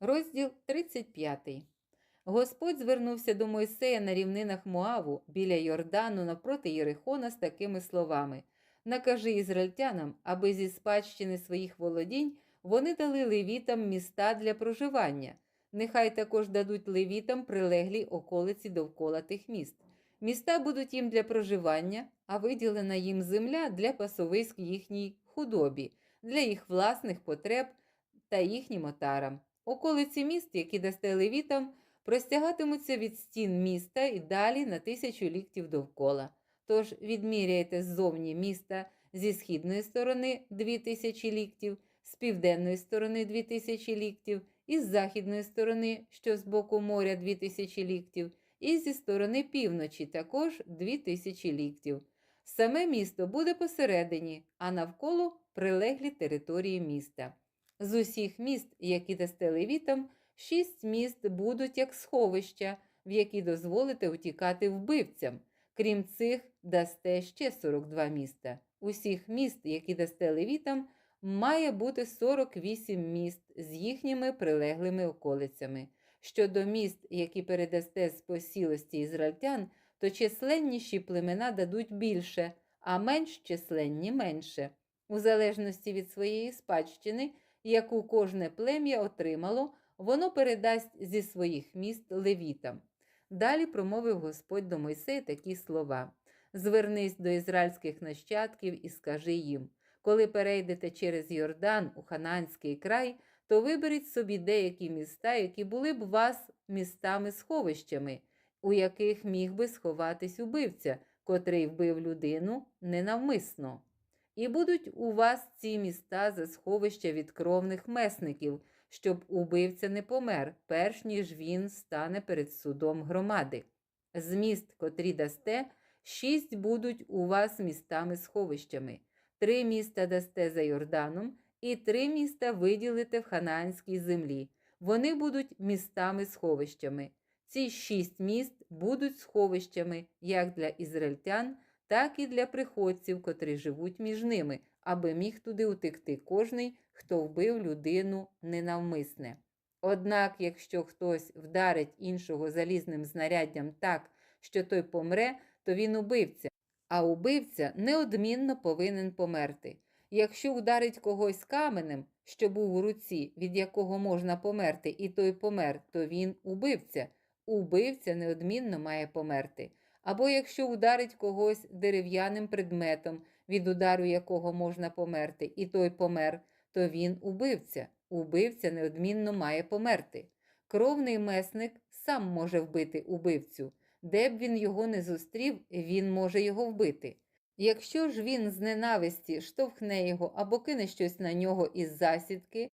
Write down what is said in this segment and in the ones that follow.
Розділ 35. Господь звернувся до Мойсея на рівнинах Моаву біля Йордану навпроти Єрихона з такими словами: Накажи ізраїльтянам, аби зі спадщини своїх володінь вони дали левітам міста для проживання. Нехай також дадуть левітам прилеглі околиці довкола тих міст. Міста будуть їм для проживання, а виділена їм земля для пасовиськ їхній худобі, для їх власних потреб та їхнім отарам. Околиці міст, які дасте левітам, простягатимуться від стін міста і далі на тисячу ліктів довкола. Тож відміряйте ззовні міста зі східної сторони 2000 ліктів, з південної сторони 2000 ліктів, і з західної сторони, що з боку моря 2000 ліктів, і зі сторони півночі також 2000 ліктів. Саме місто буде посередині, а навколо прилеглі території міста. З усіх міст, які дасте левітам, шість міст будуть як сховища, в які дозволите утікати вбивцям. Крім цих, дасте ще 42 міста. Усіх міст, які дасте левітам, має бути 48 міст з їхніми прилеглими околицями. Щодо міст, які передасте з посілості ізраїльтян, то численніші племена дадуть більше, а менш численні менше, у залежності від своєї спадщини, яку кожне плем'я отримало, воно передасть зі своїх міст левітам. Далі промовив Господь до Мойсея такі слова: Звернись до ізраїльських нащадків і скажи їм: коли перейдете через Йордан у Хананський край, то виберіть собі деякі міста, які були б вас містами-сховищами, у яких міг би сховатись убивця, котрий вбив людину ненавмисно. І будуть у вас ці міста за сховища від кровних месників, щоб убивця не помер, перш ніж він стане перед судом громади. З міст, котрі дасте, шість будуть у вас містами-сховищами, три міста дасте за Йорданом, і три міста виділите в ханаанській землі. Вони будуть містами-сховищами. Ці шість міст будуть сховищами як для ізраїльтян, так і для приходців, котрі живуть між ними, аби міг туди утекти кожний, хто вбив людину ненавмисне. Однак, якщо хтось вдарить іншого залізним знаряддям так, що той помре, то він убивця, а убивця неодмінно повинен померти. Якщо вдарить когось каменем, що був у руці, від якого можна померти, і той помер, то він убивця. Убивця неодмінно має померти. Або якщо вдарить когось дерев'яним предметом, від удару якого можна померти, і той помер, то він убивця. Убивця неодмінно має померти. Кровний месник сам може вбити убивцю. Де б він його не зустрів, він може його вбити. Якщо ж він з ненависті штовхне його або кине щось на нього із засідки,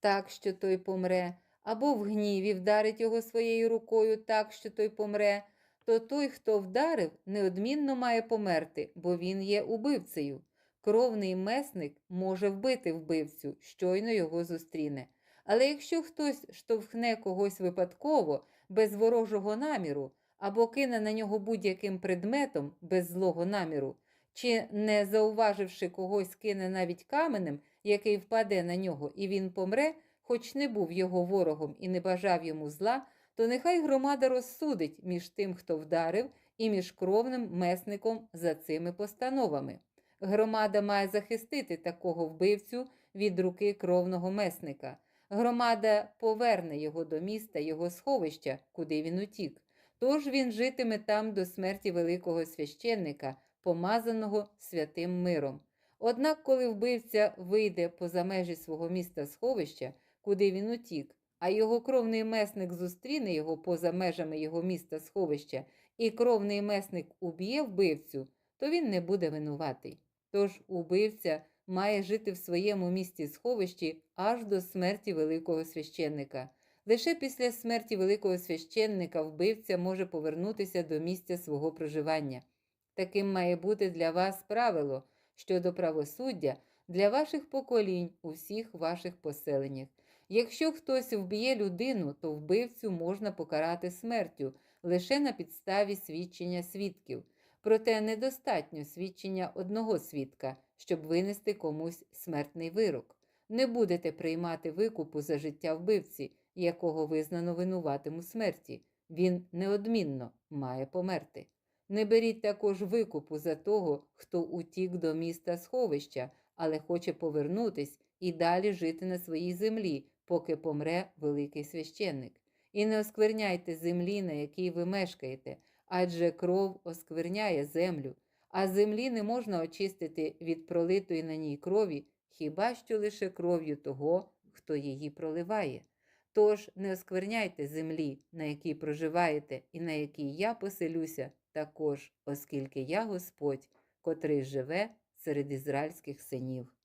так що той помре, або в гніві вдарить його своєю рукою так, що той помре, то той, хто вдарив, неодмінно має померти, бо він є убивцею. Кровний месник може вбити вбивцю, щойно його зустріне. Але якщо хтось штовхне когось випадково, без ворожого наміру, або кине на нього будь-яким предметом без злого наміру, чи, не зауваживши когось, кине навіть каменем, який впаде на нього, і він помре, хоч не був його ворогом і не бажав йому зла, то нехай громада розсудить між тим, хто вдарив, і між кровним месником за цими постановами. Громада має захистити такого вбивцю від руки кровного месника. Громада поверне його до міста, його сховища, куди він утік. Тож він житиме там до смерті великого священника, помазаного святим миром. Однак, коли вбивця вийде поза межі свого міста сховища, куди він утік, а його кровний месник зустріне його поза межами його міста сховища, і кровний месник уб'є вбивцю, то він не буде винуватий. Тож убивця має жити в своєму місті сховищі аж до смерті великого священника. Лише після смерті великого священника вбивця може повернутися до місця свого проживання. Таким має бути для вас правило щодо правосуддя для ваших поколінь у всіх ваших поселеннях. Якщо хтось вб'є людину, то вбивцю можна покарати смертю лише на підставі свідчення свідків. Проте недостатньо свідчення одного свідка, щоб винести комусь смертний вирок. Не будете приймати викупу за життя вбивці, якого визнано винуватим у смерті. Він неодмінно має померти. Не беріть також викупу за того, хто утік до міста сховища, але хоче повернутись і далі жити на своїй землі, поки помре великий священник. І не оскверняйте землі, на якій ви мешкаєте, адже кров оскверняє землю, а землі не можна очистити від пролитої на ній крові, хіба що лише кров'ю того, хто її проливає. Тож не оскверняйте землі, на якій проживаєте, і на якій я поселюся, також, оскільки я Господь, котрий живе серед ізраїльських синів.